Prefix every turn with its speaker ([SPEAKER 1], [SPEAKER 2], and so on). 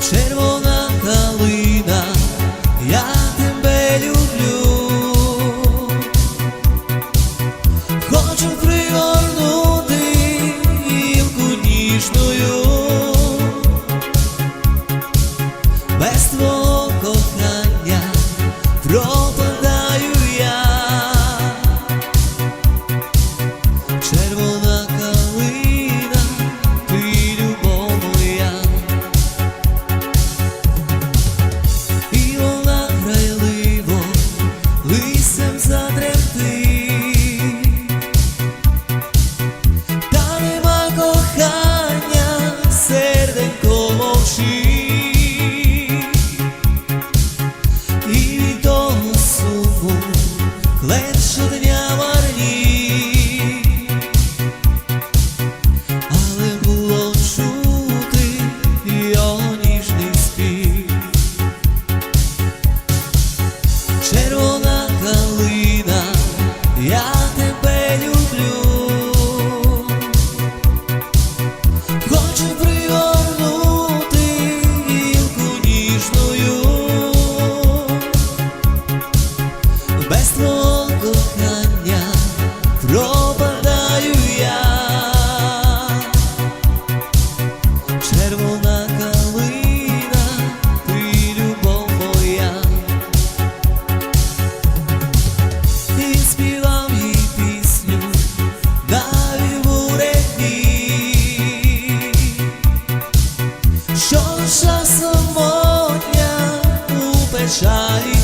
[SPEAKER 1] Czerwona Sai